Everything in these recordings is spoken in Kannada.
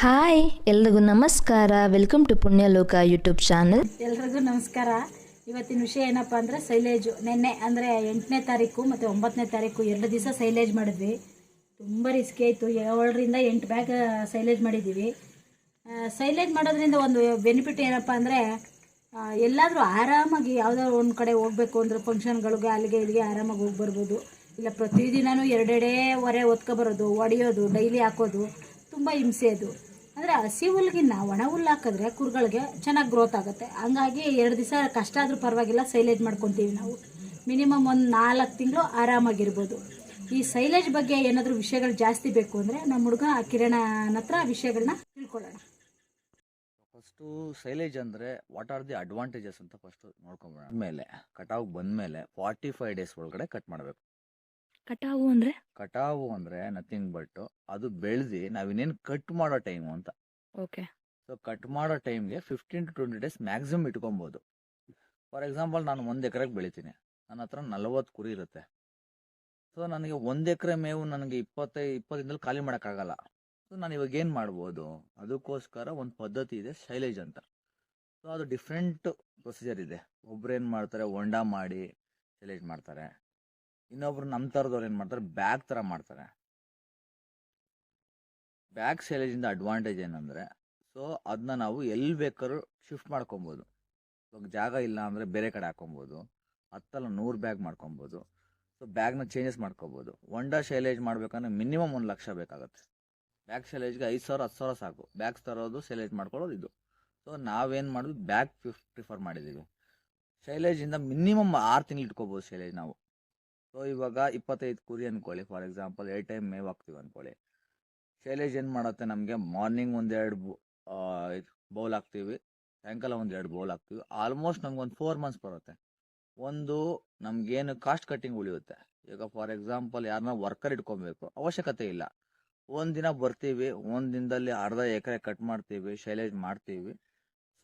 ಹಾಯ್, ಎಲ್ರಿಗೂ ನಮಸ್ಕಾರ. Welcome to Punyaloka YouTube channel ಎಲ್ರಿಗೂ ನಮಸ್ಕಾರ. ಇವತ್ತಿನ ವಿಷಯ ಏನಪ್ಪ ಅಂದರೆ ಸೈಲೇಜು. ನಿನ್ನೆ ಅಂದರೆ ಎಂಟನೇ ತಾರೀಕು ಮತ್ತು ಒಂಬತ್ತನೇ ತಾರೀಕು ಎರಡು ದಿವಸ ಸೈಲೇಜ್ ಮಾಡಿದ್ವಿ. ತುಂಬ ರಿಸ್ಕಿ ಆಯಿತು. ಏಳರಿಂದ ಎಂಟು ಬ್ಯಾಗ್ ಸೈಲೇಜ್ ಮಾಡಿದ್ದೀವಿ ಸೈಲೇಜ್ ಮಾಡೋದ್ರಿಂದ ಒಂದು ಬೆನಿಫಿಟ್ ಏನಪ್ಪ ಅಂದರೆ ಎಲ್ಲಾದರೂ ಆರಾಮಾಗಿ ಯಾವುದೋ ಒಂದು ಕಡೆ ಹೋಗಬೇಕು ಅಂದರೆ ಫಂಕ್ಷನ್ಗಳಿಗೆ ಅಲ್ಲಿಗೆ ಇಲ್ಲಿಗೆ ಆರಾಮಾಗಿ ಹೋಗಿ ಬರ್ಬೋದು. ಇಲ್ಲ ಪ್ರತಿದಿನವೂ ಎರಡೆಡೇ ಹೊರೆ ಒತ್ಕೊಬರೋದು ಒಡೆಯೋದು ಡೈಲಿ ಹಾಕೋದು, ತುಂಬ ಹಿಂಸೆ ಅದು. ಅಂದರೆ ಹಸಿ ಹುಲ್ಗಿನ್ನ ಒಣ ಹುಲ್ಲು ಹಾಕಿದ್ರೆ ಕುರುಗಳಿಗೆ ಚೆನ್ನಾಗಿ ಗ್ರೋತ್ ಆಗುತ್ತೆ. ಹಂಗಾಗಿ ಎರಡು ದಿವಸ ಕಷ್ಟ ಆದರೂ ಪರವಾಗಿಲ್ಲ ಸೈಲೇಜ್ ಮಾಡ್ಕೊತೀವಿ ನಾವು. ಮಿನಿಮಮ್ ಒಂದು ನಾಲ್ಕು ತಿಂಗಳು ಆರಾಮಾಗಿರ್ಬೋದು. ಈ ಸೈಲೇಜ್ ಬಗ್ಗೆ ಏನಾದರೂ ವಿಷಯಗಳು ಜಾಸ್ತಿ ಬೇಕು ಅಂದರೆ ನಮ್ಮ ಹುಡುಗ ಕಿರಣನ ಹತ್ರ ವಿಷಯಗಳನ್ನ ತಿಳ್ಕೊಳ್ಳೋಣ. ಫಸ್ಟು ಸೈಲೇಜ್ ಅಂದರೆ ವಾಟ್ ಆರ್ ದಿ ಅಡ್ವಾಂಟೇಜಸ್ ಅಂತ ಫಸ್ಟು ನೋಡ್ಕೊಂಬೋಣ ಮೇಲೆ ಕಟಾವು ಬಂದಮೇಲೆ ಫಾರ್ಟಿ ಫೈವ್ ಡೇಸ್ ಒಳಗಡೆ ಕಟ್ ಮಾಡಬೇಕು. ಕಟಾವು ಅಂದ್ರೆ? ಕಟಾವು ಅಂದ್ರೆ ನಥಿಂಗ್ ಬಟ್ ಅದು ಬೆಳೆದು ನಾವಿನ್ನೇನು ಕಟ್ ಮಾಡೋ ಟೈಮು ಅಂತ. ಓಕೆ ಸೊ ಕಟ್ ಮಾಡೋ ಟೈಮ್ಗೆ fifteen to twenty days maximum ಇಟ್ಕೊಬೋದು. For example ನಾನು ಒಂದು ಎಕರೆಗೆ ಬೆಳಿತೀನಿ. ನನ್ನ ಹತ್ರ ನಲವತ್ತು ಕುರಿ ಇರುತ್ತೆ. ಸೊ ನನಗೆ ಒಂದು ಎಕರೆ ಮೇವು ನನಗೆ ಇಪ್ಪತ್ತೈದು ದಿನದಲ್ಲಿ ಖಾಲಿ ಮಾಡೋಕ್ಕಾಗಲ್ಲ. ಸೊ ನಾನು ಇವಾಗ ಏನು ಮಾಡ್ಬೋದು? ಅದಕ್ಕೋಸ್ಕರ ಒಂದು ಪದ್ಧತಿ ಇದೆ ಶೈಲೇಜ್ ಅಂತ. ಸೊ ಅದು ಡಿಫ್ರೆಂಟ್ ಪ್ರೊಸೀಜರ್ ಇದೆ. ಒಬ್ರು ಏನು ಮಾಡ್ತಾರೆ? ಹೊಂಡ ಮಾಡಿ ಶೈಲೇಜ್ ಮಾಡ್ತಾರೆ. ಇನ್ನೊಬ್ರು ನಮ್ಮ ಥರದವ್ರು ಏನು ಮಾಡ್ತಾರೆ? ಬ್ಯಾಗ್ ಥರ ಮಾಡ್ತಾರೆ. ಬ್ಯಾಗ್ ಶೈಲೇಜಿಂದ ಅಡ್ವಾಂಟೇಜ್ ಏನಂದರೆ, ಸೊ ಅದನ್ನ ನಾವು ಎಲ್ಲಿ ಬೇಕಾದ್ರೂ ಶಿಫ್ಟ್ ಮಾಡ್ಕೊಬೋದು. ಇವಾಗ ಜಾಗ ಇಲ್ಲ ಅಂದರೆ ಬೇರೆ ಕಡೆ ಹಾಕೊಬೋದು. ಹತ್ತಲ್ಲ ನೂರು ಬ್ಯಾಗ್ ಮಾಡ್ಕೊಬೋದು. ಸೊ ಬ್ಯಾಗ್ನ ಚೇಂಜಸ್ ಮಾಡ್ಕೊಬೋದು. ವಂಡಾ ಶೈಲೇಜ್ ಮಾಡ್ಬೇಕಂದ್ರೆ ಮಿನಿಮಮ್ ಒಂದು ಲಕ್ಷ ಬೇಕಾಗುತ್ತೆ. ಬ್ಯಾಗ್ ಶೈಲೇಜ್ಗೆ ಐದು ಸಾವಿರ, ಹತ್ತು ಸಾವಿರ ಸಾಕು. ಬ್ಯಾಗ್ಸ್ ತರೋದು ಶೈಲೇಜ್ ಮಾಡ್ಕೊಳ್ಳೋದು ಇದು. ಸೊ ನಾವೇನು ಮಾಡೋದು? ಬ್ಯಾಗ್ ಪ್ರಿಫರ್ ಮಾಡಿದ್ದೀವಿ ಶೈಲೇಜಿಂದ ಮಿನಿಮಮ್ ಆರು ತಿಂಗಳು ಇಟ್ಕೋಬೋದು ಸೈಲೇಜ್ ನಾವು. ಸೊ ಇವಾಗ ಇಪ್ಪತ್ತೈದು ಕುರಿ ಅಂದ್ಕೊಳ್ಳಿ ಫಾರ್ ಎಕ್ಸಾಂಪಲ್ ಎ ಟೈಮ್ ಮೇವ್ ಹಾಕ್ತೀವಿ ಅಂದ್ಕೊಳ್ಳಿ ಶೈಲೇಜ್ ಏನು ಮಾಡುತ್ತೆ ನಮಗೆ? ಮಾರ್ನಿಂಗ್ ಒಂದೆರಡು ಬೌಲ್ ಹಾಕ್ತೀವಿ. ಸಾಯಂಕಾಲ ಒಂದೆರಡು ಬೌಲ್ ಹಾಕ್ತೀವಿ. ಆಲ್ಮೋಸ್ಟ್ ನಮ್ಗೆ ಒಂದು ಫೋರ್ ಮಂತ್ಸ್ ಬರುತ್ತೆ. ಒಂದು ನಮಗೇನು ಕಾಸ್ಟ್ ಕಟ್ಟಿಂಗ್ ಉಳಿಯುತ್ತೆ. ಈಗ ಫಾರ್ ಎಕ್ಸಾಂಪಲ್ ಯಾರನ್ನ ವರ್ಕರ್ ಇಟ್ಕೊಬೇಕು, ಅವಶ್ಯಕತೆ ಇಲ್ಲ. ಒಂದು ದಿನ ಬರ್ತೀವಿ, ಒಂದು ದಿನದಲ್ಲಿ ಅರ್ಧ ಎಕರೆ ಕಟ್ ಮಾಡ್ತೀವಿ ಶೈಲೇಜ್ ಮಾಡ್ತೀವಿ.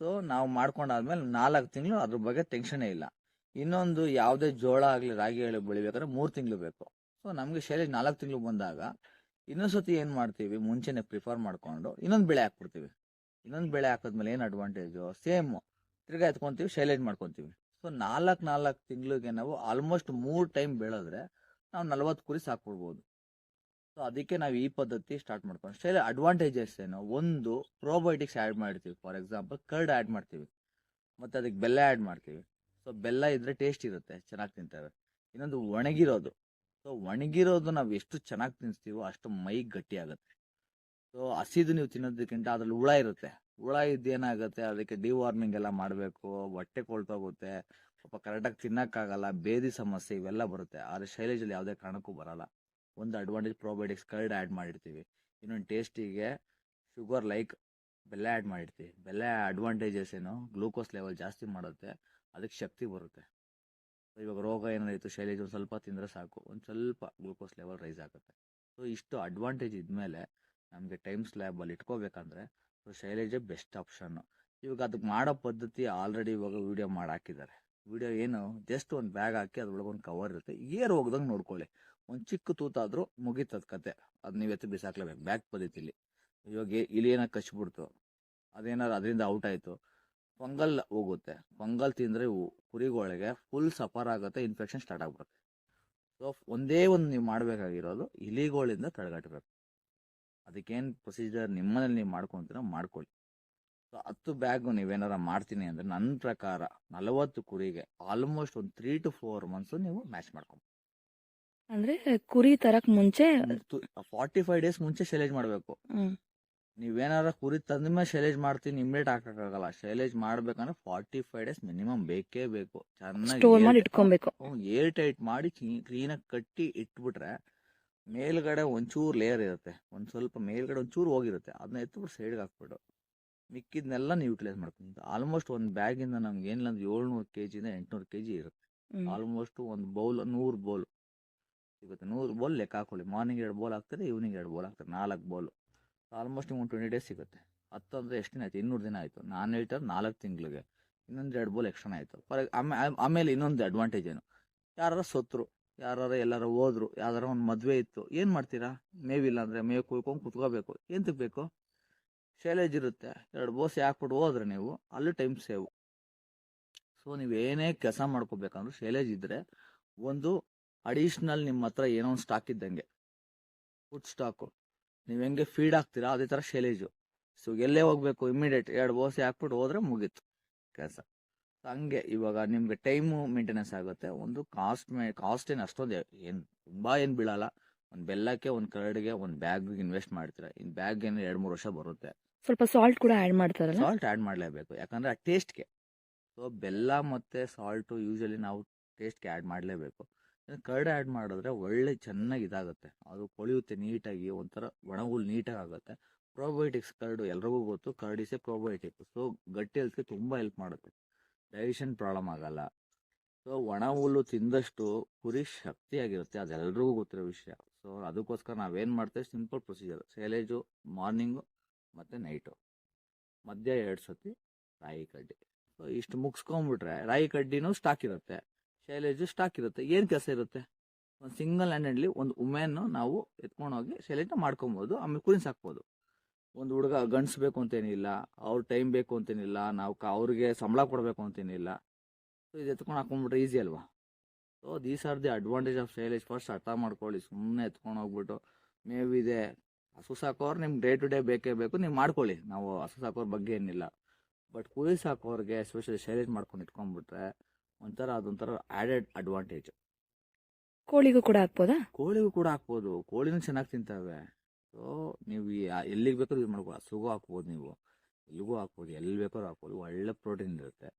ಸೊ ನಾವು ಮಾಡ್ಕೊಂಡಾದ್ಮೇಲೆ ನಾಲ್ಕು ತಿಂಗಳು ಅದ್ರ ಬಗ್ಗೆ ಟೆನ್ಷನೇ ಇಲ್ಲ. ಇನ್ನೊಂದು ಯಾವುದೇ ಜೋಳ ಆಗಲಿ, ರಾಗಿ ಆಗಲಿ ಬೆಳಿಬೇಕಾದ್ರೆ ಮೂರು ತಿಂಗಳು ಬೇಕು. ಸೊ ನಮಗೆ ಶೈಲಿ ನಾಲ್ಕು ತಿಂಗಳು ಬಂದಾಗ ಇನ್ನೊಂದು ಏನು ಮಾಡ್ತೀವಿ? ಮುಂಚೆನೆ ಪ್ರಿಫರ್ ಮಾಡ್ಕೊಂಡು ಇನ್ನೊಂದು ಬೆಳೆ ಹಾಕ್ಬಿಡ್ತೀವಿ. ಇನ್ನೊಂದು ಬೆಳೆ ಹಾಕಿದ್ಮೇಲೆ ಏನು ಅಡ್ವಾಂಟೇಜು ಸೇಮ್ ತಿರ್ಗಾ ಎತ್ಕೊಂತೀವಿ, ಶೈಲೇಜ್ ಮಾಡ್ಕೊತೀವಿ. ಸೊ ನಾಲ್ಕು ನಾಲ್ಕು ತಿಂಗಳಿಗೆ ನಾವು ಆಲ್ಮೋಸ್ಟ್ ಮೂರು ಟೈಮ್ ಬೆಳೆದ್ರೆ ನಾವು ನಲ್ವತ್ತು ಕುರಿ ಸಾಕ್ಬಿಡ್ಬೋದು. ಸೊ ಅದಕ್ಕೆ ನಾವು ಈ ಪದ್ಧತಿ ಸ್ಟಾರ್ಟ್ ಮಾಡ್ಕೊಂಡು ಶೈಲ ಅಡ್ವಾಂಟೇಜಸ್ ಏನು? ಒಂದು ಪ್ರೋಬಯೋಟಿಕ್ಸ್ ಆ್ಯಡ್ ಮಾಡ್ತೀವಿ. ಫಾರ್ ಎಕ್ಸಾಂಪಲ್ ಕರ್ಡ್ ಆ್ಯಡ್ ಮಾಡ್ತೀವಿ. ಮತ್ತು ಅದಕ್ಕೆ ಬೆಲ್ಲ ಆ್ಯಡ್ ಮಾಡ್ತೀವಿ. ಸೊ ಬೆಲ್ಲ ಇದ್ರೆ ಟೇಸ್ಟ್ ಇರುತ್ತೆ, ಚೆನ್ನಾಗಿ ತಿಂತಾರೆ. ಇನ್ನೊಂದು ಒಣಗಿರೋದು. ಸೊ ಒಣಗಿರೋದು ನಾವು ಎಷ್ಟು ಚೆನ್ನಾಗಿ ತಿನ್ನಿಸ್ತೀವೋ ಅಷ್ಟು ಮೈ ಗಟ್ಟಿ ಆಗುತ್ತೆ. ಸೊ ಹಸಿದು ನೀವು ತಿನ್ನೋದಕ್ಕಿಂತ ಅದ್ರಲ್ಲಿ ಹುಳ ಇರುತ್ತೆ. ಹುಳ ಇದ್ದೇನಾಗುತ್ತೆ ಅದಕ್ಕೆ ಡಿವಾರ್ಮಿಂಗ್ ಎಲ್ಲ ಮಾಡಬೇಕು, ಹೊಟ್ಟೆ ಕೊಳ್ತೋಗುತ್ತೆ ಪಾಪ ಕರೆಕ್ಟಾಗಿ ತಿನ್ನೋಕ್ಕಾಗಲ್ಲ, ಬೇದಿ ಸಮಸ್ಯೆ ಇವೆಲ್ಲ ಬರುತ್ತೆ. ಆದರೆ ಶೈಲೇಜಲ್ಲಿ ಯಾವುದೇ ಕಾರಣಕ್ಕೂ ಬರಲ್ಲ. ಒಂದು ಅಡ್ವಾಂಟೇಜ್ ಪ್ರೋಬಯೋಟಿಕ್ಸ್ ಕರ್ಡ್ ಆ್ಯಡ್ ಮಾಡಿರ್ತೀವಿ. ಇನ್ನೊಂದು ಟೇಸ್ಟಿಗೆ ಶುಗರ್ ಲೈಕ್ ಬೆಲ್ಲ ಆ್ಯಡ್ ಮಾಡಿರ್ತೀವಿ. ಬೆಲ್ಲ ಅಡ್ವಾಂಟೇಜಸ್ ಏನು ಗ್ಲೂಕೋಸ್ ಲೆವೆಲ್ ಜಾಸ್ತಿ ಮಾಡುತ್ತೆ, ಅದಕ್ಕೆ ಶಕ್ತಿ ಬರುತ್ತೆ. ಸೊ ಇವಾಗ ರೋಗ ಏನಾಯಿತು, ಶೈಲೇಜ್ ಒಂದು ಸ್ವಲ್ಪ ತಿಂದರೆ ಸಾಕು, ಒಂದು ಸ್ವಲ್ಪ ಗ್ಲೂಕೋಸ್ ಲೆವೆಲ್ ರೈಸ್ ಆಗುತ್ತೆ. ಸೊ ಇಷ್ಟು ಅಡ್ವಾಂಟೇಜ್ ಇದ್ಮೇಲೆ ನಮಗೆ ಟೈಮ್ ಸ್ಲ್ಯಾಬಲ್ಲಿ ಇಟ್ಕೋಬೇಕಂದ್ರೆ ಸೊ ಶೈಲೇಜೇ ಬೆಸ್ಟ್ ಆಪ್ಷನ್ನು ಇವಾಗ ಅದಕ್ಕೆ ಮಾಡೋ ಪದ್ಧತಿ ಆಲ್ರೆಡಿ ಇವಾಗ ವೀಡಿಯೋ ಮಾಡಿ ಹಾಕಿದ್ದಾರೆ. ವಿಡಿಯೋ ಏನು ಜಸ್ಟ್ ಒಂದು ಬ್ಯಾಗ್ ಹಾಕಿ ಅದ್ರೊಳಗೆ ಒಂದು ಕವರ್ ಇರುತ್ತೆ. ಏರ್ ಹೋಗ್ದಂಗೆ ನೋಡ್ಕೊಳ್ಳಿ. ಒಂದು ಚಿಕ್ಕ ತೂತಾದರೂ ಮುಗೀತದ ಕತೆ. ಅದು ನೀವು ಎತ್ತಿ ಬಿಸಾಕ್ಲೇಬೇಕು ಬ್ಯಾಗ್ ಪದ್ಧತಿಲಿ. ಇವಾಗ ಇಲಿಯನ್ನ ಕಚ್ಬಿಡ್ತು. ಅದೇನಾದ್ರು ಅದರಿಂದ ಔಟ್ ಆಯಿತು. ಫಂಗಲ್ ಹೋಗುತ್ತೆ. ಫಂಗಲ್ ತಿಂದರೆ ಕುರಿಗಳಿಗೆ ಫುಲ್ ಸಫರ್ ಆಗುತ್ತೆ ಇನ್ಫೆಕ್ಷನ್ ಸ್ಟಾರ್ಟ್ ಆಗ್ಬಿಡುತ್ತೆ. ಸೊ ಒಂದೇ ಒಂದು ನೀವು ಮಾಡಬೇಕಾಗಿರೋದು ಇಲಿಗಳಿಂದ ತಡೆಗಟ್ಟಬೇಕು ಅದಕ್ಕೇನು ಪ್ರೊಸೀಜರ್ ನಿಮ್ಮನೇಲಿ ನೀವು ಮಾಡ್ಕೊತೀರೋ ಮಾಡ್ಕೊಳ್ಳಿ. ಸೊ ಹತ್ತು ಬ್ಯಾಗು ನೀವೇನಾರ ಮಾಡ್ತೀನಿ ಅಂದರೆ ನನ್ನ ಪ್ರಕಾರ ನಲವತ್ತು ಕುರಿಗೆ ಆಲ್ಮೋಸ್ಟ್ ಒಂದು ತ್ರೀ ಟು ಫೋರ್ ಮಂತ್ಸು ನೀವು ಮ್ಯಾಚ್ ಮಾಡ್ಕೊಬೋದು ಅಂದ್ರೆ ಕುರಿ ತರಕ್ ಮುಂಚೆ ಫಾರ್ಟಿ ಫೈವ್ ಡೇಸ್ ಮುಂಚೆ ಸೆಲೆಕ್ಟ್ ಮಾಡಬೇಕು. ನೀವೇನಾರ ಕುರಿ ತಂದ ಮೇಲೆ ಶೈಲೇಜ್ ಮಾಡ್ತೀನಿ ಇಮ್ಮಿಡಿಯೇಟ್ ಹಾಕಕ್ಕಾಗಲ್ಲ. ಶೈಲೇಜ್ ಮಾಡ್ಬೇಕಂದ್ರೆ ಫಾರ್ಟಿ ಫೈವ್ ಡೇಸ್ ಮಿನಿಮಮ್ ಬೇಕೇ ಬೇಕು. ಚೆನ್ನಾಗಿ ಇಟ್ಕೊಬೇಕು. ಏರ್ ಟೈಟ್ ಮಾಡಿ ಕ್ಲೀನಾಗಿ ಕಟ್ಟಿ ಇಟ್ಬಿಟ್ರೆ ಮೇಲ್ಗಡೆ ಒಂಚೂರು ಲೇಯರ್ ಇರುತ್ತೆ. ಒಂದು ಸ್ವಲ್ಪ ಮೇಲ್ಗಡೆ ಒಂಚೂರು ಹೋಗಿರುತ್ತೆ. ಅದನ್ನ ಎತ್ಬಿಟ್ಟು ಸೈಡ್ಗೆ ಹಾಕ್ಬಿಟ್ಟು ಮಿಕ್ಕಿದ್ನೆಲ್ಲ ನೀವು ಯುಟಿಲೈಸ್ ಮಾಡ್ಕೊಂಡು ಆಲ್ಮೋಸ್ಟ್ ಒಂದು ಬ್ಯಾಗಿಂದ ನಮ್ಗೆ ಏನಿಲ್ಲ ಅಂದ್ರೆ ಏಳ್ನೂರು ಕೆ ಜಿಯಿಂದ ಎಂಟುನೂರು ಕೆ ಜಿ ಇರುತ್ತೆ. ಆಲ್ಮೋಸ್ಟ್ ಒಂದು ಬೌಲ್ ನೂರು ಬೌಲ್ ಸಿಗುತ್ತೆ ನೂರು ಬೌಲ್ ಲೆಕ್ಕ ಹಾಕೊಳ್ಳಿ. ಮಾರ್ನಿಂಗ್ ಎರಡು ಬೌಲ್ ಹಾಕ್ತಾರೆ ಈವ್ನಿಂಗ್ ಎರಡು ಬೌಲ್ ಹಾಕ್ತಾರೆ? ನಾಲ್ಕು ಬೌಲ್ ಆಲ್ಮೋಸ್ಟ್ ನಿಮ್ಗೆ ಟ್ವೆಂಟಿ ಡೇಸ್ ಸಿಗುತ್ತೆ. ಹತ್ತು ಅಂದರೆ ಎಷ್ಟು ದಿನ ಆಯಿತು? ಇನ್ನೂರು ದಿನ ಆಯಿತು. ನಾನು ಹೇಳ್ತಾರೆ ನಾಲ್ಕು ತಿಂಗಳಿಗೆ. ಇನ್ನೊಂದು ಎರಡು ಬೋಲ್ ಎಕ್ಸ್ಟ್ರಾ ಆಯಿತು. ಫಾರ್ ಆಮೇಲೆ ಇನ್ನೊಂದು ಅಡ್ವಾಂಟೇಜ್ ಏನು? ಯಾರು ಸತ್ರು ಯಾರು ಎಲ್ಲಾರು ಹೋದ್ರು, ಯಾವ್ದಾರ ಒಂದು ಮದುವೆ ಇತ್ತು, ಏನು ಮಾಡ್ತೀರಾ? ಮೇವಿಲ್ಲ ಅಂದರೆ ಮೇವು ಕುಯ್ಕೊಂಡು ಕುತ್ಕೋಬೇಕು. ಎಂತಕ್ಕೆ ಬೇಕು? ಶೈಲೇಜ್ ಇರುತ್ತೆ. ಎರಡು ಬೋಸ್ ಹಾಕ್ಬಿಟ್ಟು ಹೋದ್ರೆ ನೀವು ಅಲ್ಲಿ ಟೈಮ್ ಸೇವ್ ಸೊ ನೀವು ಏನೇ ಕೆಲಸ ಮಾಡ್ಕೋಬೇಕಂದ್ರೆ ಶೈಲೇಜ್ ಇದ್ದರೆ ಒಂದು ಅಡಿಷ್ನಲ್ ನಿಮ್ಮ ಹತ್ರ ಏನೋ ಒಂದು ಸ್ಟಾಕ್ ಇದ್ದಂಗೆ. ಫುಡ್ ಸ್ಟಾಕು ನೀವು ಹೆಂಗೆ ಫೀಡ್ ಆಗ್ತೀರಾ ಅದೇ ಥರ ಶೈಲೇಜು ಸೊ ಎಲ್ಲೇ ಹೋಗ್ಬೇಕು ಇಮಿಡಿಯೇಟ್ ಎರಡು ಬೋಸೆ ಹಾಕ್ಬಿಟ್ಟು ಹೋದ್ರೆ ಮುಗೀತು ಕೆಲಸ. ಹಂಗೆ ಇವಾಗ ನಿಮಗೆ ಟೈಮು ಮೇಂಟೆನೆನ್ಸ್ ಆಗುತ್ತೆ. ಒಂದು ಕಾಸ್ಟ್ ಮೇ ಕಾಸ್ಟ್ ಏನು ಅಷ್ಟೊಂದು ಏನು ತುಂಬ ಏನು ಬೀಳಲ್ಲ. ಒಂದು ಬೆಲ್ಲಕ್ಕೆ ಒಂದು ಕರಡಿಗೆ ಒಂದು ಬ್ಯಾಗ್ ಇನ್ವೆಸ್ಟ್ ಮಾಡ್ತೀರಾ. ಇನ್ನು ಬ್ಯಾಗ್ ಏನು ಎರಡು ಮೂರು ವರ್ಷ ಬರುತ್ತೆ. ಸ್ವಲ್ಪ ಸಾಲ್ಟ್ ಕೂಡ ಆ್ಯಡ್ ಮಾಡ್ತಾರೆ ಸಾಲ್ಟ್ ಆ್ಯಡ್ ಮಾಡಲೇಬೇಕು. ಯಾಕಂದರೆ ಆ ಟೇಸ್ಟ್ಗೆ ಸೊ ಬೆಲ್ಲ ಮತ್ತು ಸಾಲ್ಟು ಯೂಶಲಿ ನಾವು ಟೇಸ್ಟ್ಗೆ ಆ್ಯಡ್ ಮಾಡಲೇಬೇಕು. ಕರ್ಡ್ ಆ್ಯಡ್ ಮಾಡಿದ್ರೆ ಒಳ್ಳೆ ಚೆನ್ನಾಗಿ ಇದಾಗುತ್ತೆ. ಅದು ಕೊಳೆಯುತ್ತೆ ನೀಟಾಗಿ, ಒಂಥರ ಒಣ ನೀಟಾಗಿ ಆಗುತ್ತೆ ಪ್ರೋಬಯೋಟಿಕ್ಸ್ ಕರ್ಡು ಎಲ್ರಿಗೂ ಗೊತ್ತು. ಕರ್ಡ್ ಇಸೆ ಪ್ರೋಬಯೋಟಿಕ್ ಸೊ ಗಟ್ಟಿ ಹೆಲ್ತ್ಗೆ ತುಂಬ ಹೆಲ್ಪ್ ಮಾಡುತ್ತೆ. ಡೈಜೆಷನ್ ಪ್ರಾಬ್ಲಮ್ ಆಗಲ್ಲ. ಸೊ ಒಣ ಹುಲ್ಲು ತಿಂದಷ್ಟು ಕುರಿ ಶಕ್ತಿಯಾಗಿರುತ್ತೆ. ಅದೆಲ್ಲರಿಗೂ ಗೊತ್ತಿರೋ ವಿಷಯ. ಸೊ ಅದಕ್ಕೋಸ್ಕರ ನಾವೇನು ಮಾಡ್ತೇವೆ? ಸಿಂಪಲ್ ಪ್ರೊಸೀಜರ್ ಸೇಲೇಜು ಮಾರ್ನಿಂಗು ಮತ್ತು ನೈಟು ಮಧ್ಯ ಎರಡು ಸತಿ ರಾಯಿ ಕಡ್ಡಿ. ಸೊ ಇಷ್ಟು ಮುಗಿಸ್ಕೊಂಬಿಟ್ರೆ ರಾಯಿ ಕಡ್ಡಿನೂ ಸ್ಟಾಕ್ ಇರುತ್ತೆ. ಶೈಲೇಜು ಸ್ಟಾಕ್ ಇರುತ್ತೆ. ಏನು ಕೆಲಸ ಇರುತ್ತೆ? ಒಂದು ಸಿಂಗಲ್ ಹ್ಯಾಂಡಲ್ಲಿ ಒಂದು ಉಮೆನ್ನು ನಾವು ಎತ್ಕೊಂಡೋಗಿ ಶೈಲೇಜ್ನ ಮಾಡ್ಕೊಬೋದು, ಆಮೇಲೆ ಕುರಿನ ಸಾಕ್ಬೋದು. ಒಂದು ಹುಡುಗ ಗಂಡ್ಸು ಬೇಕು ಅಂತೇನಿಲ್ಲ, ಅವ್ರ ಟೈಮ್ ಬೇಕು ಅಂತೇನಿಲ್ಲ, ನಾವು ಅವ್ರಿಗೆ ಸಂಬಳ ಕೊಡಬೇಕು ಅಂತೇನಿಲ್ಲ. ಸೊ ಇದು ಎತ್ಕೊಂಡು ಹಾಕೊಂಡ್ಬಿಟ್ರೆ ಈಸಿ ಅಲ್ವಾ? So these are the advantage of silage. First ಅರ್ಥ ಮಾಡ್ಕೊಳ್ಳಿ ಸುಮ್ಮನೆ ಎತ್ಕೊಂಡು ಹೋಗ್ಬಿಟ್ಟು. ಮೇವಿದೆ ಹಸು ಸಾಕೋರು ನಿಮ್ಗೆ ಡೇ ಟು ಡೇ ಬೇಕೇ ಬೇಕು, ನೀವು ಮಾಡ್ಕೊಳ್ಳಿ. ನಾವು ಹಸು ಸಾಕೋರ ಬಗ್ಗೆ ಏನಿಲ್ಲ. ಬಟ್ ಕುರಿ ಸಾಕೋರಿಗೆ ಸ್ಪೆಷಲಿ ಶೈಲೇಜ್ ಮಾಡ್ಕೊಂಡು ಇಟ್ಕೊಂಡ್ಬಿಟ್ರೆ ಒಂಥರ ಅದೊಂಥರ ಆ್ಯಡೆಡ್ ಅಡ್ವಾಂಟೇಜ್ ಕೋಳಿಗೂ ಕೂಡ ಹಾಕ್ಬೋದಾ? ಕೋಳಿಗೂ ಕೂಡ ಹಾಕ್ಬೋದು. ಕೋಳಿನೂ ಚೆನ್ನಾಗಿ ತಿಂತಾವೆ. ಸೊ ನೀವು ಎಲ್ಲಿಗೆ ಬೇಕಾದ್ರೂ ಯೂಸ್ ಮಾಡ್ಬೋದು. ಹಸುಗೂ ಹಾಕ್ಬೋದು ನೀವು. ಎಲ್ಲಿಗೂ ಹಾಕ್ಬೋದು. ಎಲ್ಲಿ ಬೇಕಾದ್ರೂ ಹಾಕ್ಬೋದು. ಒಳ್ಳೆ ಪ್ರೋಟೀನ್ ಇರುತ್ತೆ.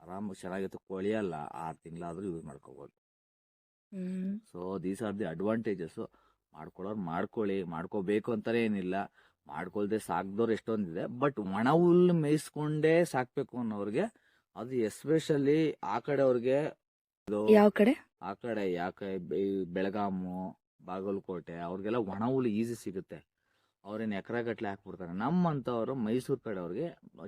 ಆರಾಮಾಗಿ ಚೆನ್ನಾಗಿತ್ತು ಕೋಳಿ ಅಲ್ಲ ಆರು ತಿಂಗಳಾದರೂ ಯೂಸ್ ಮಾಡ್ಕೋಬೋದು. So these are the advantages ಮಾಡ್ಕೊಳ್ಳೋರು ಮಾಡ್ಕೊಳ್ಳಿ. ಮಾಡ್ಕೋಬೇಕು ಅಂತಲೇ ಏನಿಲ್ಲ. ಮಾಡ್ಕೊಳ್ದೆ ಸಾಕ್ದವ್ರು ಎಷ್ಟೊಂದಿದೆ. ಬಟ್ ಒಣ ಹುಲ್ಲು ಮೇಯಿಸ್ಕೊಂಡೇ ಸಾಕಬೇಕು ಅನ್ನೋರಿಗೆ ಅದು ಎಸ್ಪೆಷಲಿ ಆ ಕಡೆ ಅವ್ರಿಗೆ ಯಾವ ಕಡೆ? ಆ ಕಡೆ ಯಾಕೆ ಬೆಳಗಾಮು ಬಾಗಲಕೋಟೆ ಅವ್ರಿಗೆಲ್ಲ ಒಣ ಹುಲ್ಲು ಈಸಿ ಸಿಗುತ್ತೆ. ಅವ್ರೇನು ಎಕರೆ ಗಟ್ಟಲೆ ಹಾಕ್ಬಿಡ್ತಾರೆ. ನಮ್ಮಂಥವ್ರು ಮೈಸೂರು ಕಡೆ ಅವ್ರಿಗೆ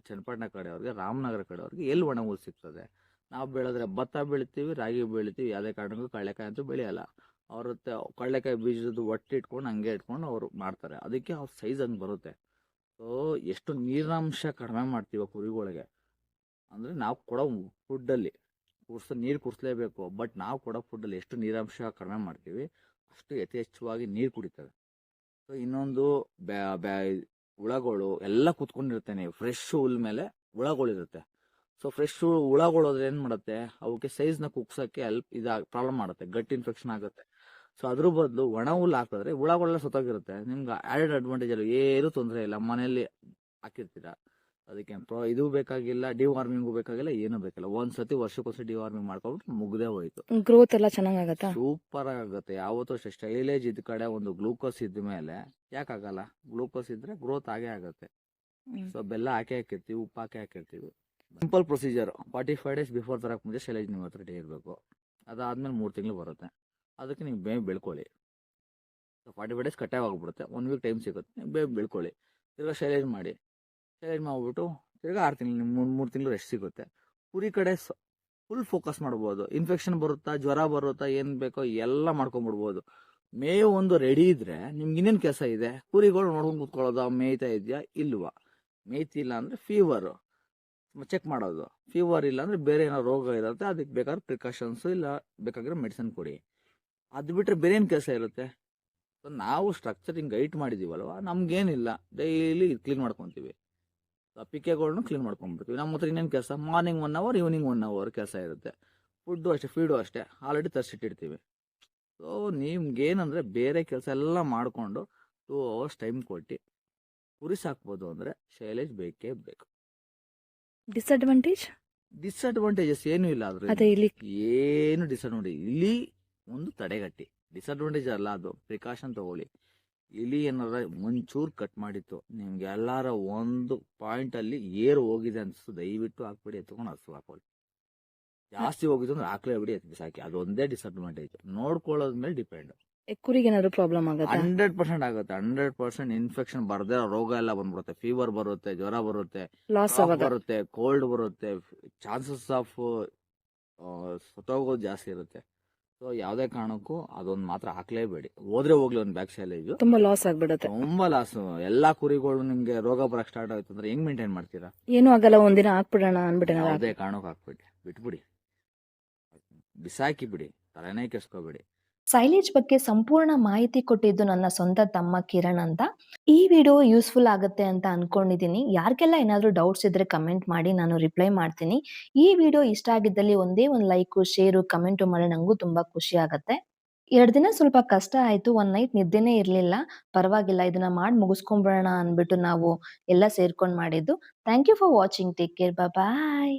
ಚನ್ನಪಟ್ಟಣ ಕಡೆಯವ್ರಿಗೆ ರಾಮನಗರ ಕಡೆಯವ್ರಿಗೆ ಎಲ್ಲಿ ಒಣ ಹುಲ್ಲು ಸಿಗ್ತದೆ? ನಾವು ಬೆಳೆದ್ರೆ ಭತ್ತ ಬೆಳಿತೀವಿ ರಾಗಿ ಬೆಳಿತೀವಿ ಯಾವುದೇ ಕಾರಣಕ್ಕೂ ಕಡಲೆಕಾಯಿ ಅಂತೂ ಬೆಳೆಯಲ್ಲ. ಅವ್ರ ಕಡಲೆಕಾಯಿ ಬೀಜದ ಒಟ್ಟು ಇಟ್ಕೊಂಡು ಹಂಗೆ ಇಟ್ಕೊಂಡು ಅವರು ಮಾಡ್ತಾರೆ. ಅದಕ್ಕೆ ಅವ್ರ ಸೈಜ್ ಹಂಗೆ ಬರುತ್ತೆ. ಸೊ ಎಷ್ಟು ನೀರಿನಾಂಶ ಕಡಿಮೆ ಮಾಡ್ತೀವಿ ಕುರಿಗಳಿಗೆ. ಅಂದರೆ ನಾವು ಕೊಡೋ ಫುಡ್ಡಲ್ಲಿ ಕುಡಿಸ ನೀರು ಕುಡಿಸ್ಲೇಬೇಕು ಬಟ್ ನಾವು ಕೊಡೋ ಫುಡ್ಡಲ್ಲಿ ಎಷ್ಟು ನೀರಾಂಶ ಕಡಿಮೆ ಮಾಡ್ತೀವಿ, ಅಷ್ಟು ಯಥೇಚ್ಛವಾಗಿ ನೀರು ಕುಡಿತವೆ. ಸೊ ಇನ್ನೊಂದು ಬ್ಯಾ- ಬ್ಯಾ- ಹುಳಗಳು ಎಲ್ಲ ಕೂತ್ಕೊಂಡಿರ್ತೇನೆ ನೀವು ಫ್ರೆಶ್ ಹುಲ್ ಮೇಲೆ ಹುಳಗಳಿರುತ್ತೆ. ಸೊ ಫ್ರೆಶ್ ಹುಳಗಳು ಆದರೆ ಏನು ಮಾಡುತ್ತೆ ಅವಕ್ಕೆ ಸೈಜ್ನ ಕುಗ್ಸೋಕ್ಕೆ ಹೆಲ್ಪ್ ಇದಾಗ ಪ್ರಾಬ್ಲಮ್ ಮಾಡುತ್ತೆ ಗಟ್ ಇನ್ಫೆಕ್ಷನ್ ಆಗುತ್ತೆ. ಸೊ ಅದ್ರ ಬದಲು ಒಣ ಹುಲ್ಲು ಹಾಕಿದ್ರೆ ಹುಳಗಳೆಲ್ಲ ಸತ್ತೋಗಿರುತ್ತೆ ನಿಮ್ಗೆ ಆ್ಯಡೆಡ್ ಅಡ್ವಾಂಟೇಜ್ ಅಲ್ಲ ಏನೂ ತೊಂದರೆ ಇಲ್ಲ, ಮನೆಯಲ್ಲಿ ಹಾಕಿರ್ತೀರಾ? ಅದಕ್ಕೆ ಪ್ರೋ ಇದು ಬೇಕಾಗಿಲ್ಲ ಡಿವಾರ್ಮಿಂಗು ಬೇಕಾಗಿಲ್ಲ ಏನು ಬೇಕಿಲ್ಲ ಒಂದ್ಸತಿ ವರ್ಷಕ್ಕೊಂದ್ಸತಿ ಡಿವಾರ್ಮಿಂಗ್ ಮಾಡ್ಕೊಂಡ್ಬಿಟ್ಟು ಮುಗ್ದೇ ಹೋಯ್ತು. ಗ್ರೋತ್ ಎಲ್ಲ ಚೆನ್ನಾಗಾಗತ್ತಾ ಸೂಪರ್ ಆಗುತ್ತೆ. ಯಾವತ್ತೂ ಅಷ್ಟೇ. ಸ್ಟೈಲೇಜ್ ಇದ್ ಕಡೆ ಒಂದು ಗ್ಲೂಕೋಸ್ ಇದ್ದ ಮೇಲೆ ಯಾಕಾಗಲ್ಲ ಗ್ಲೂಕೋಸ್ ಇದ್ರೆ ಗ್ರೋತ್ ಆಗೇ ಆಗುತ್ತೆ. ಸೊ ಬೆಲ್ಲ ಹಾಕಿ ಹಾಕಿರ್ತೀವಿ ಉಪ್ಪು ಹಾಕಿ ಹಾಕಿರ್ತೀವಿ. Simple procedure forty five days before ತರಕ್ಕೆ ಮುಂಚೆ ಸ್ಟೈಲೇಜ್ ನಿಮ್ಮ ಹತ್ರ ಇರಬೇಕು. ಅದಾದ್ಮೇಲೆ ಮೂರು ತಿಂಗಳು ಬರುತ್ತೆ. ಅದಕ್ಕೆ ನೀವು ಬೇಗ ಬೆಳ್ಕೊಳ್ಳಿ. ಫಾರ್ಟಿ ಫೈವ್ ಡೇಸ್ ಕಟ್ಟಾಗಿ ಆಗ್ಬಿಡುತ್ತೆ ಒನ್ ವೀಕ್ ಟೈಮ್ ಸಿಗುತ್ತೆ. ನೀವು ಬೇಗ ಬೆಳ್ಕೊಳ್ಳಿ. ತಿರ್ಗಾ ಶೈಲೇಜ್ ಮಾಡಿ. ಶೈಲೇಜ್ ಮಾಡಿಬಿಟ್ಟು ತಿರ್ಗಿ ಆರು ತಿಂಗಳು ಮೂರು ಮೂರು ತಿಂಗಳು ರೆಸ್ಟ್ ಸಿಗುತ್ತೆ. ಕುರಿ ಕಡೆ ಫುಲ್ ಫೋಕಸ್ ಮಾಡ್ಬೋದು. ಇನ್ಫೆಕ್ಷನ್ ಬರುತ್ತಾ, ಜ್ವರ ಬರುತ್ತಾ, ಏನು ಬೇಕೋ ಎಲ್ಲ ಮಾಡ್ಕೊಂಡ್ಬಿಡ್ಬೋದು ಮೇವು ಒಂದು ರೆಡಿ ಇದ್ರೆ ನಿಮ್ಗೆ ಇನ್ನೇನು ಕೆಲಸ ಇದೆ? ಕುರಿಗಳು ನೋಡ್ಕೊಂಡು ಕೂತ್ಕೊಳ್ಳೋದು, ಮೇಯ್ತಾ ಇದೆಯಾ, ಇಲ್ವಾ? ಮೇಯ್ತಿಲ್ಲ ಅಂದರೆ ಫೀವರು ಚೆಕ್ ಮಾಡೋದು. ಫೀವರ್ ಇಲ್ಲ ಅಂದರೆ ಬೇರೆ ಏನೋ ರೋಗ ಇರುತ್ತೆ, ಅದಕ್ಕೆ ಬೇಕಾದ್ರೆ ಪ್ರಿಕಾಷನ್ಸು ಇಲ್ಲ, ಬೇಕಾಗಿರೋ ಮೆಡಿಸಿನ್ ಕೊಡಿ. ಅದು ಬಿಟ್ಟರೆ ಬೇರೆ ಏನು ಕೆಲಸ ಇರುತ್ತೆ? ಸೊ, ನಾವು ಸ್ಟ್ರಕ್ಚರಿಂಗ್ ಗೈಟ್ ಮಾಡಿದ್ದೀವಲ್ವ ನಮ್ಗೇನಿಲ್ಲ. ಡೈಲಿ ಕ್ಲೀನ್ ಮಾಡ್ಕೊತೀವಿ. ಪಿಕೆಗಳ್ನು ಕ್ಲೀನ್ ಮಾಡ್ಕೊಂಡ್ಬಿಡ್ತೀವಿ. ನಮ್ಮ ಹತ್ರ ಇನ್ನೇನು ಕೆಲಸ? Morning one hour evening one hour ಕೆಲಸ ಇರುತ್ತೆ. ಫುಡ್ಡು ಅಷ್ಟೇ ಫೀಡು ಅಷ್ಟೇ. ಆಲ್ರೆಡಿ ತರಿಸಿಟ್ಟಿರ್ತೀವಿ ಸೊ ನಿಮ್ಗೇನಂದರೆ ಬೇರೆ ಕೆಲಸ ಎಲ್ಲ ಮಾಡಿಕೊಂಡು ಟೂ ಅವರ್ಸ್ ಟೈಮ್ ಕೊಟ್ಟು ಕುರಿ ಸಾಕ್ಬೋದು ಅಂದರೆ ಶೈಲೇಜ್ ಬೇಕೇ ಬೇಕು. ಡಿಸ್ಅಡ್ವಾಂಟೇಜ್ ಡಿಸ್ಅಡ್ವಾಂಟೇಜಸ್ ಏನೂ ಇಲ್ಲ ಅದೇ ಅದ್ರ ಇಲ್ಲಿ ಏನು ಡಿಸ್ಅಡ್ವಾಂಟೇಜ್ ಇಲ್ಲಿ. ಒಂದು ತಡೆಗಟ್ಟಿ. ಡಿಸ್ಅಡ್ವಾಂಟೇಜ್ ಅಲ್ಲ ಅದು. ಪ್ರಿಕಾಷನ್ ತಗೊಳ್ಳಿ. ಇಲಿ ಏನಾರ ಮುಂಚೂರ್ ಕಟ್ ಮಾಡಿತ್ತು. ನಿಮ್ಗೆ ಎಲ್ಲಾರ ಒಂದು ಪಾಯಿಂಟ್ ಅಲ್ಲಿ ಏರ್ ಹೋಗಿದೆ ಅನ್ಸ್ತು ದಯವಿಟ್ಟು ಹಾಕ್ಬಿಡಿ ಎತ್ಕೊಂಡು ಹಸು ಹಾಕೊಳ್ಳಿ. ಜಾಸ್ತಿ ಹೋಗಿದ್ರು ಅಂದ್ರೆ ಹಾಕ್ಲೇ ಬಿಡಿ ಎತ್ತಿ ಸಾಕಿ. ಅದೊಂದೇ ಡಿಸ್ಅಡ್ವಾಂಟೇಜ್ ನೋಡ್ಕೊಳ್ಳೋದ್ ಮೇಲೆ ಡಿಪೆಂಡ್ ಕುರಿಗೆ ಏನಾದ್ರು ಪ್ರಾಬ್ಲಮ್ ಆಗುತ್ತೆ? ಹಂಡ್ರೆಡ್ ಪರ್ಸೆಂಟ್ ಆಗುತ್ತೆ. ಹಂಡ್ರೆಡ್ ಪರ್ಸೆಂಟ್ ಇನ್ಫೆಕ್ಷನ್ ಬರ್ದೇ ರೋಗ ಎಲ್ಲ ಬಂದ್ಬಿಡುತ್ತೆ. ಫೀವರ್ ಬರುತ್ತೆ ಜ್ವರ ಬರುತ್ತೆ ಲಾಸ್ ಬರುತ್ತೆ ಕೋಲ್ಡ್ ಬರುತ್ತೆ ಚಾನ್ಸಸ್ ಆಫ್ ಸತ್ತೋಗೋದು ಜಾಸ್ತಿ ಇರುತ್ತೆ. ಸೊ ಯಾವುದೇ ಕಾರಣಕ್ಕೂ ಅದೊಂದು ಮಾತ್ರ ಹಾಕ್ಲೇಬೇಡಿ. ಹೋದ್ರೆ ಹೋಗ್ಲಿ ಒಂದು ಬ್ಯಾಕ್ ಇದು. ತುಂಬಾ ಲಾಸ್ ಆಗ್ಬಿಡುತ್ತೆ. ತುಂಬಾ ಲಾಸ್ ಎಲ್ಲಾ ಕುರಿಗಳು ನಿಮ್ಗೆ ರೋಗ ಬರಕ್ ಸ್ಟಾರ್ಟ್ ಆಯ್ತು ಅಂದ್ರೆ ಹೆಂಗ್ ಮೇಂಟೈನ್ ಮಾಡ್ತೀರಾ? ಏನು ಆಗಲ್ಲ ಒಂದಿನ ಹಾಕ್ಬಿಡೋಣ ಅನ್ಬಿಡೋಣ ಯಾವುದೇ ಕಾರಣಕ್ಕೂ ಹಾಕ್ಬಿಡಿ. ಬಿಟ್ಬಿಡಿ. ಬಿಸಾಕಿ ಬಿಡಿ ತಲೆನೇ ಕೆಸ್ಕೋಬೇಡಿ ಸೈಲೇಜ್ ಬಗ್ಗೆ ಸಂಪೂರ್ಣ ಮಾಹಿತಿ ಕೊಟ್ಟಿದ್ದು ನನ್ನ ಸ್ವಂತ ತಮ್ಮ ಕಿರಣ್ ಅಂತ. ಈ ವಿಡಿಯೋ ಯೂಸ್ಫುಲ್ ಆಗುತ್ತೆ ಅಂತ ಅನ್ಕೊಂಡಿದ್ದೀನಿ ಯಾರಿಗೆಲ್ಲ ಏನಾದರೂ ಡೌಟ್ಸ್ ಇದ್ರೆ ಕಮೆಂಟ್ ಮಾಡಿ, ನಾನು ರಿಪ್ಲೈ ಮಾಡ್ತೀನಿ. ಈ ವಿಡಿಯೋ ಇಷ್ಟ ಆಗಿದ್ದಲ್ಲಿ ಒಂದೇ ಒಂದು ಲೈಕು ಶೇರು ಕಮೆಂಟು ಮಾಡಿ ನನಗೂ ತುಂಬಾ ಖುಷಿ ಆಗುತ್ತೆ. ಎರಡು ದಿನ ಸ್ವಲ್ಪ ಕಷ್ಟ ಆಯಿತು ಒನ್ ನೈಟ್ ನಿದ್ದೆನೇ ಇರಲಿಲ್ಲ. ಪರವಾಗಿಲ್ಲ, ಇದನ್ನ ಮಾಡಿ ಮುಗಿಸ್ಕೊಂಡ್ಬಿಡೋಣ ಅಂದ್ಬಿಟ್ಟು ನಾವು ಎಲ್ಲ ಸೇರ್ಕೊಂಡು ಮಾಡಿದ್ದು. Thank you for watching take care bye